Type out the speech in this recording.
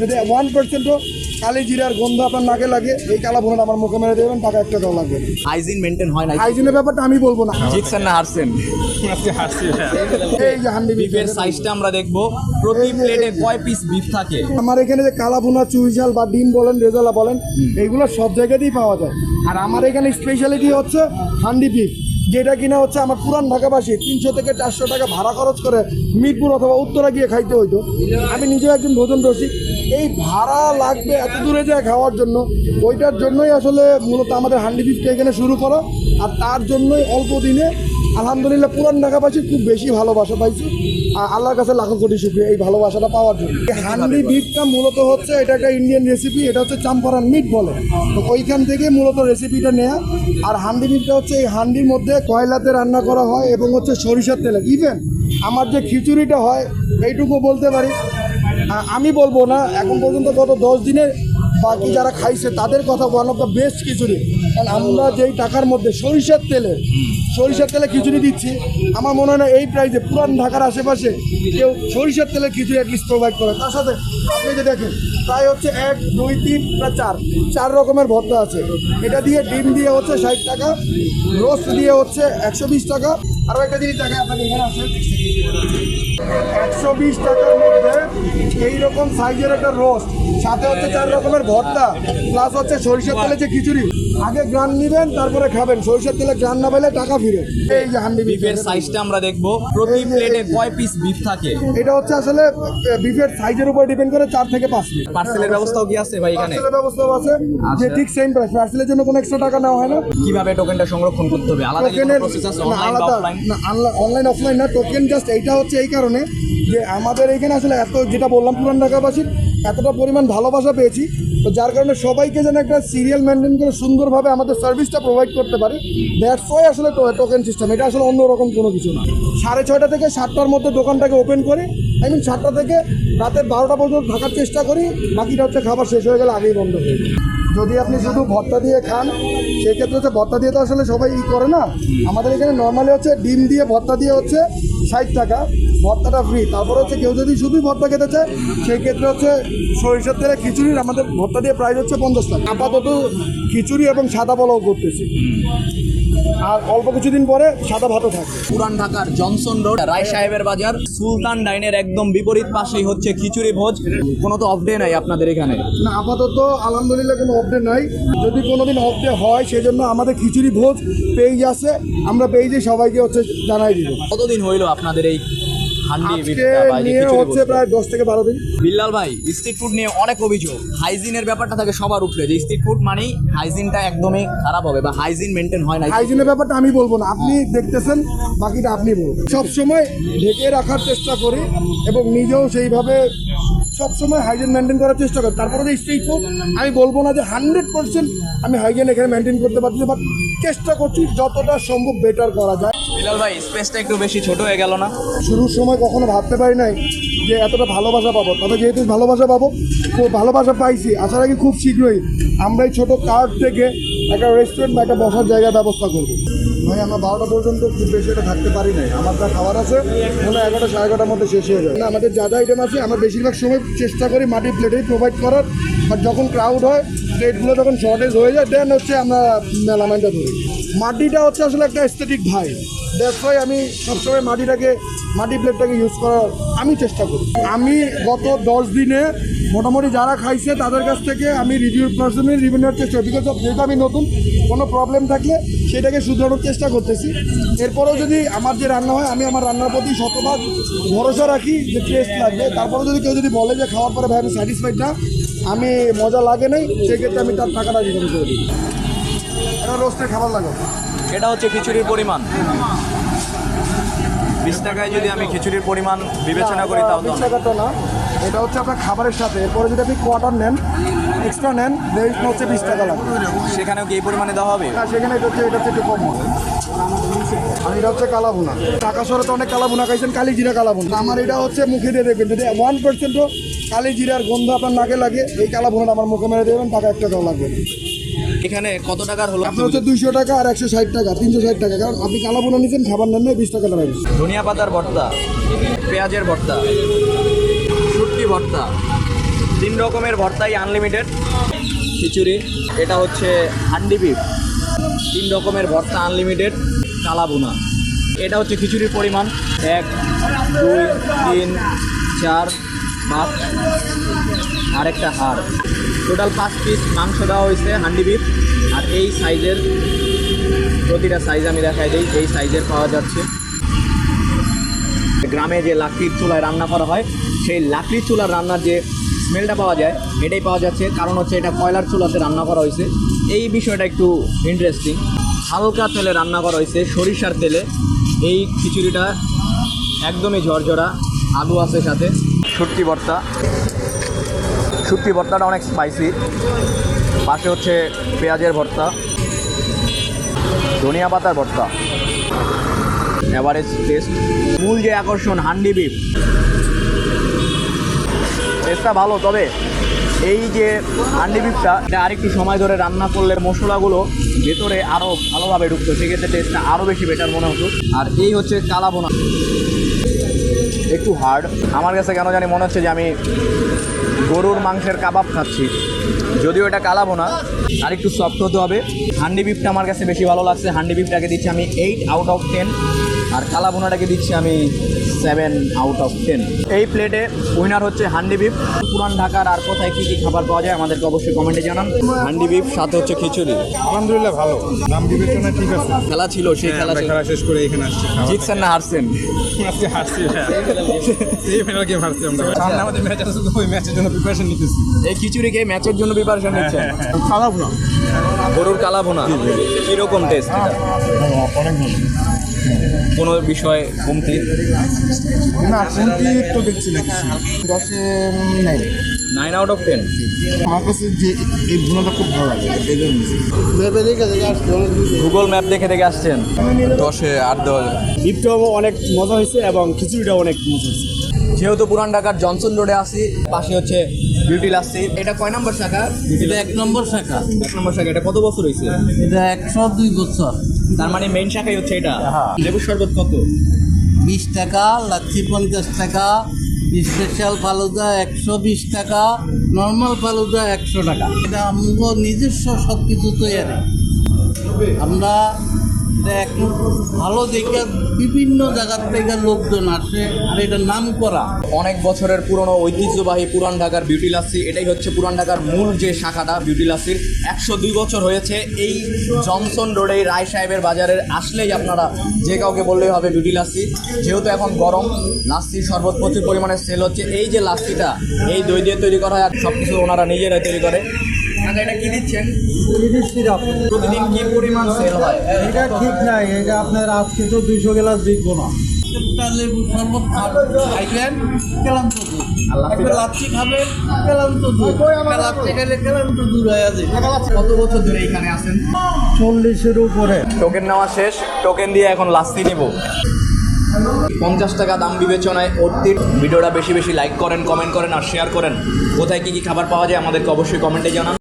যদি ওয়ান পার্সেন্টও কালি জিরার গন্ধ আপনার নাকে লাগে এই কালা ভুনা আমার মুখে মেরে দেবেন টাকা একটা টাকা লাগবে হাইজিন মেনটেন হয় না হাইজিনের ব্যাপারটা আমি বলব না। জিতছেন না হারছেন। এই যে হান্ডি বিফের সাইজটা আমরা দেখব। প্রতি প্লেটে কয় পিস বিফ থাকে? আমার এখানে যে কালা ভুনা চুইঝাল বা ডিম বলেন রেজালা বলেন এইগুলো সব জায়গাতেই পাওয়া যায়। আর আমার এখানে স্পেশালিটি হচ্ছে হান্ডি বিফ যেটা কিনা হচ্ছে আমার পুরান ঢাকাবাসী, তিনশো থেকে চারশো টাকা ভাড়া খরচ করে মিরপুর অথবা উত্তরা গিয়ে খাইতে হইতো। আমি নিজেও একজন ভোজন রসিক এই ভাড়া লাগবে এত দূরে যায় খাওয়ার জন্য, ওইটার জন্যই আসলে মূলত আমাদের হান্ডি ফিফটি এখানে শুরু করা। আর তার জন্যই অল্প দিনে আলহামদুলিল্লাহ, পুরান ঢাকাবাসী খুব বেশি ভালোবাসা পাইছি। আর আল্লাহর কাছে লাখো কোটি শুক্রিয়া এই ভালোবাসাটা পাওয়ার জন্য। এই হান্ডি বিফটা মূলত হচ্ছে, এটা একটা ইন্ডিয়ান রেসিপি এটা হচ্ছে চাম্পারান মিট বলে। তো ওইখান থেকে মূলত রেসিপিটা নেয়া। আর হান্ডি বিফটা হচ্ছে, এই হান্ডির মধ্যে কয়লাতে রান্না করা হয় এবং হচ্ছে সরিষার তেলে। ইভেন আমার যে খিচুড়িটা হয়, এইটুকু বলতে পারি। আমি বলব না, এখন পর্যন্ত গত দশ দিনের বাকি যারা খাইছে, তাদের কথা one of the best khichuri. কারণ আমরা যেই টাকার মধ্যে সরিষার তেলে সরিষার তেলে খিচুড়ি দিচ্ছি, আমার মনে হয় না এই প্রাইজে পুরান ঢাকার আশেপাশে কেউ সরিষার তেলে খিচুড়ি অ্যাটলিস্ট প্রোভাইড করে। তার সাথে আপনি যে দেখেন, প্রায় হচ্ছে এক, দুই, তিন, বা চার চার রকমের ভর্তা আছে। এটা দিয়ে ডিম দিয়ে হচ্ছে ষাট টাকা রোস্ট দিয়ে হচ্ছে একশো বিশ টাকা আরও একটা জিনিস দেখেন আপনাকে এখানে আছে। একশো বিশ টাকার মধ্যে এইরকম সাইজের একটা রোস্ট সাথে হচ্ছে চার রকমের ভর্তা প্লাস হচ্ছে সরিষার তেলে যে খিচুড়ি। আগে গ্রান নিবেন তারপরে খাবেন। সরিষার তেলে গ্রান না পেলে টাকা ফিরে। এই যে হান্ডি বিফের সাইজটা আমরা দেখব। প্রতি প্লেটে কয় পিস বিফ থাকে? এটা হচ্ছে আসলে বিফের সাইজের উপর ডিপেন্ড করে চার থেকে পাঁচ মিনিট পার্সেলের ব্যবস্থাও কি আছে ভাই এখানে? পার্সেলের ব্যবস্থাও আছে। যে ঠিক সেম প্রাইস পার্সেলের জন্য কোনো এক্সট্রা টাকা নেওয়া হয় না। কীভাবে টোকেনটা সংরক্ষণ করতে হবে? আলাদা প্রসেস আছে? অনলাইন বা অফলাইন না অনলাইন অফলাইন না টোকেন জাস্ট এইটা হচ্ছে এই কারণে যে আমাদের এখানে আসলে এত যেটা বললাম পুরান ঢাকাবাসীর এতটা পরিমাণ ভালোবাসা পেয়েছি। তো যার কারণে সবাইকে যেন একটা সিরিয়াল মেনটেন করে সুন্দরভাবে আমাদের সার্ভিসটা প্রোভাইড করতে পারি। দ্যাটস ওয়াই আসলে টোকেন সিস্টেম এটা আসলে অন্যরকম কোনো কিছু না। সাড়ে ছয়টা থেকে সাতটার মধ্যে দোকানটাকে ওপেন করে আই মিন সাতটা থেকে রাতে বারোটা পর্যন্ত থাকার চেষ্টা করি, বাকিটা হচ্ছে খাবার শেষ হয়ে গেলে আগেই বন্ধ হয়ে। যদি আপনি শুধু ভর্তা দিয়ে খান, সেক্ষেত্রে হচ্ছে ভর্তা দিয়ে তো আসলে সবাই ই করে না। আমাদের এখানে নর্মালি হচ্ছে ডিম দিয়ে ভর্তা দিয়ে হচ্ছে ষাট টাকা, ভর্তাটা ফ্রি তারপর হচ্ছে কেউ যদি শুধুই ভর্তা খেতে চায় সেই ক্ষেত্রে হচ্ছে সরিষার তেলে খিচুড়ির আমাদের ভর্তা দিয়ে প্রাইস হচ্ছে পঞ্চাশ টাকা। আপাতত খিচুড়ি এবং সাদা পোলাও করতেছি। আর অল্প কিছুদিন পরে সাদা ভাতও থাকবে। পুরান ঢাকার জনসন রোড রায় সাহেবের বাজার সুলতান ডাইনের একদম বিপরীত পাশেই হচ্ছে খিচুড়ি ভোজ। কোনো তো অফ ডে নাই আপনাদের এখানে? না আপাতত আলহামদুলিল্লাহ কোনো অফ ডে নাই। যদি কোনোদিন অফ ডে হয় সেজন্য আমাদের খিচুড়ি ভোজ পেজ আছে। আমরা পেজে সবাইকে হচ্ছে জানাই দিব। কতদিন হইল আপনাদের এই আজকে নিয়ে হচ্ছে প্রায় দশ থেকে বারো দিন। বিল্লাল ভাই স্ট্রিট ফুড নিয়ে অনেক অভিযোগ। হাইজিনের ব্যাপারটা থাকে সবার উপরে। যে স্ট্রিট ফুড মানেই হাইজিনটা একদমই খারাপ হবে বা হাইজিন মেনটেন হয় না হাইজিনের ব্যাপারটা আমি বলব না। আপনি দেখতেছেন বাকিটা আপনি বলবেন সবসময় ঢেকে রাখার চেষ্টা করি এবং নিজেও সেইভাবে সবসময় হাইজিন মেনটেন করার চেষ্টা করি। তারপরে যে স্ট্রিট ফুড আমি বলব না যে হান্ড্রেড পার্সেন্ট আমি হাইজিন এখানে মেনটেন করতে পারছি বাট চেষ্টা করছি যতটা সম্ভব বেটার করা যায়। বিল্লাল ভাই স্পেসটা একটু বেশি ছোট হয়ে গেল না? শুরুর সময় কখনো ভাবতে পারি নাই যে এতটা ভালোবাসা পাবো। তবে যেহেতু ভালোবাসা পাবো, খুব ভালোবাসা পাইছি। আশা রাখি খুব শীঘ্রই আমরা এই ছোটো কার্ড থেকে একটা রেস্টুরেন্ট বা একটা বসার জায়গার ব্যবস্থা করব। ভাই, আমরা বারোটা পর্যন্ত খুব বেশি এটা থাকতে পারি নাই। আমার যা খাবার আছে, মনে হয় এগারোটা, সাড়ে এগারোটার মধ্যে শেষ হয়ে যায় না, আমাদের যা যা আইটেম আছে, আমরা বেশিরভাগ সময় চেষ্টা করি মাটির প্লেটেই প্রোভাইড করার। বাট যখন ক্রাউড হয় প্লেটগুলো যখন শর্টেজ হয়ে যায় দেন হচ্ছে আমরা মেলামাইনটা ধরি। মাটিটা হচ্ছে আসলে একটা এস্থেটিক ভাই দ্যাটস ওয়াই আমি সবসময় মাটিটাকে, মাটি প্লেটটাকে ইউজ করার আমি চেষ্টা করি। আমি গত দশ দিনে মোটামুটি যারা খাইছে তাদের কাছ থেকে আমি রিভিউ পার্সোনালি রিভিউ নেওয়ার চেষ্টা করি। বিকজ অফ যেহেতু আমি নতুন, কোনো প্রবলেম থাকলে সেটাকে শুধরানোর চেষ্টা করতেছি। এরপরেও যদি আমার যে রান্না হয়, আমি আমার রান্নার প্রতি শতভাগ ভরসা রাখি যে টেস্ট লাগবে। তারপরেও যদি কেউ যদি বলে যে খাওয়ার পরে ভাই আমি স্যাটিসফাইড না, আমি মজা লাগে নাই, সেক্ষেত্রে আমি তার টাকাটা রিটার্ন করে দিই। এটা রোস্টের খাবার লাগে এটা হচ্ছে খিচুড়ির পরিমাণ। বিশ টাকায় যদি আমি খিচুড়ির পরিমাণ বিবেচনা করি তাও তো বিশ। টাকাটা না। এটা হচ্ছে আপনার খাবারের সাথে। এরপরে যদি আপনি কোয়ার্টার নেন এক্সট্রা নেন রেট হচ্ছে বিশ টাকা লাগবে। সেখানেও কি এই পরিমাণে দেওয়া হবে? আর সেখানে এটা হচ্ছে এটা হচ্ছে একটু কম হবে। আর এটা হচ্ছে কালাভুনা। ঢাকা শহরে তো অনেক কালাভুনা খাইছেন কালি জিরা কালাভুনা আমার এটা হচ্ছে মুখে দিয়ে দেখবেন। যদি ওয়ান পার্সেন্টও কালি জিরার গন্ধ আপনার নাকে লাগে এই কালাভুনাটা আমার মুখে মেরে দেবেন টাকা এক টাকাও লাগবে। না। এখানে কত টাকার হলো? আপনার হচ্ছে দুইশো টাকা আর একশো ষাট টাকা তিনশো ষাট টাকা। কারণ আপনি কালাভুনা নিচ্ছেন খাবার নেন না বিশ টাকা টাকা ধনিয়া পাতার ভর্তা পেঁয়াজের ভর্তা শুটকি ভর্তা তিন রকমের ভর্তাই আনলিমিটেড খিচুড়ি এটা হচ্ছে হান্ডি বিফ। তিন রকমের ভর্তা আনলিমিটেড কালাবুনা এটা হচ্ছে খিচুড়ির পরিমাণ। এক দুই তিন চার পাঁচ আর একটা হাড়। টোটাল পাঁচ পিস মাংস দেওয়া হয়েছে, হান্ডি বিফ। আর এই সাইজের প্রতিটা সাইজ আমি দেখাই দিই, এই সাইজের পাওয়া যাচ্ছে। গ্রামে যে লাকড়ির চুলায় রান্না করা হয়, সেই লাকড়ির চুলার রান্নার যে স্মেলটা পাওয়া যায়, এটাই পাওয়া যাচ্ছে। কারণ হচ্ছে এটা কয়লার চুলাতে রান্না করা হয়েছে। এই বিষয়টা একটু ইন্টারেস্টিং হালকা তেলে রান্না করা হয়েছে, সরিষার তেলে। এই খিচুড়িটা একদমই ঝরঝরা, আলু আছে সাথে। সত্যি ভর্তা। শুটকি ভর্তাটা অনেক স্পাইসি পাশে হচ্ছে পেঁয়াজের ভর্তা, ধনিয়া পাতার ভর্তা। এভারেজ টেস্ট মূল যে আকর্ষণ, হান্ডি বিফ টেস্টটা ভালো, তবে এই যে হান্ডি বিফটা এটা আরেকটু সময় ধরে রান্না করলে মশলাগুলো ভেতরে আরও ভালোভাবে ঢুকতো, সেক্ষেত্রে টেস্টটা আরও বেশি বেটার মনে হতো। আর এই হচ্ছে কালাবোনা একটু হার্ড আমার কাছে কেন জানি মনে হচ্ছে যে আমি গরুর মাংসের কাবাব খাচ্ছি। যদিও এটা কালাবো না, আর একটু সফট হতে হবে। হান্ডি বিফটা আমার কাছে বেশি ভালো লাগছে। হান্ডি বিফটাকে দিচ্ছি আমি এইট আউট অফ টেন আর কালা কালাবোনাটাকে দিচ্ছি আমি সেভেন আউট অফ টেন এই প্লেটে উইনার হচ্ছে হান্ডি বিফ। পুরান ঢাকার আর কোথায় কী কী খাবার পাওয়া যায় আমাদেরকে অবশ্যই কমেন্টে জানান। হান্ডি বিফ সাথে হচ্ছে খিচুড়ি। আলহামদুলিল্লাহ ভালো। দাম বিবেচনা ঠিক আছে। খেলা ছিল সেই খেলা খেলা শেষ করে এখানে আসছি। জিতছেন না হারছেন? দাওয়া। আজকে হারছি এই ফেনাল গেম হারছি আমরা। সামনে আমাদের ম্যাচ আছে তো ওই ম্যাচের জন্য প্রিপারেশন নিতেছি। এই খিচুড়িকে ম্যাচের জন্য প্রিপারেশন নিচ্ছেন? খারাপ না গরুর কালাবোনা কীরকম টেস্ট অনেক ভালো। কোনো বিষয়ে কমতি? না কোনটি তো দেখছি না কিছু। দশে নেই। নাইন আউট অফ টেন আমার কাছে যে এই ভুনাটা খুব ভালো লাগে ভেবে দেখে দেখে আসতে গুগল ম্যাপ দেখে দেখে আসছেন? দশে আট দেওয়া যায় অনেক মজা হয়েছে এবং খিচুড়িটাও অনেক মজা হয়েছে। যেহেতু পুরান ঢাকার জনসন রোডে আসি পাশে হচ্ছে বিউটি লাসি এটা কয় নম্বর শাখা? এটা এক নম্বর শাখা। এক নম্বর শাখা এটা কত বছর হয়েছে? এটা একশো দুই বছর। তার মানে মেইন শাখাই হচ্ছে এটা। লেবুর শরবত কত? বিশ টাকা লাচ্ছি পঞ্চাশ টাকা স্পেশাল ফালুদা একশো বিশ টাকা নর্মাল ফালুদা একশো টাকা। এটা আমগো নিজস্ব সব কিছু তৈরি আমরা একটু ভালো দেখে বিভিন্ন জায়গার থেকে লোকজন আসে, আর এটা নাম করা। অনেক বছরের পুরনো ঐতিহ্যবাহী পুরান ঢাকার বিউটি লাসি এটাই হচ্ছে পুরান ঢাকার মূল যে শাখাটা বিউটি লাসির একশো দুই বছর হয়েছে, এই জনসন রোডে রায় সাহেবের বাজারের আসলেই আপনারা যে কাউকে বললেই হবে বিউটি লাসি যেহেতু এখন গরম লাস্সির শরবত প্রচুর পরিমাণে সেল হচ্ছে। এই যে লাস্সিটা এই দই দিয়ে তৈরি করা হয় আর সব কিছু ওনারা নিজেরাই তৈরি করে। এটা কি দিচ্ছেন? প্রতিদিন কি পরিমাণ সেল হয়? এটা ঠিক নাই এটা আপনার আজকে তো দুইশো গ্লাস বিকবো না। একটা লেবু শরবত খাইবেন কেলাম তো একটা লাচ্ছি খাবেন কেলাম তো লাচ্ছি? খাইলে কেলাম তো দূর হয়ে যাবে। কত বছর ধরে এখানে আছেন? চল্লিশের উপরে। টোকেন নেওয়া শেষ। টোকেন দিয়ে এখন লাস্তি নিব। পঞ্চাশ টাকা দাম বিবেচনায় অর্থির ভিডিওটা বেশি বেশি লাইক করেন কমেন্ট করেন আর শেয়ার করেন। কোথায় কী কী খাবার পাওয়া যায় আমাদেরকে অবশ্যই কমেন্টে জানান।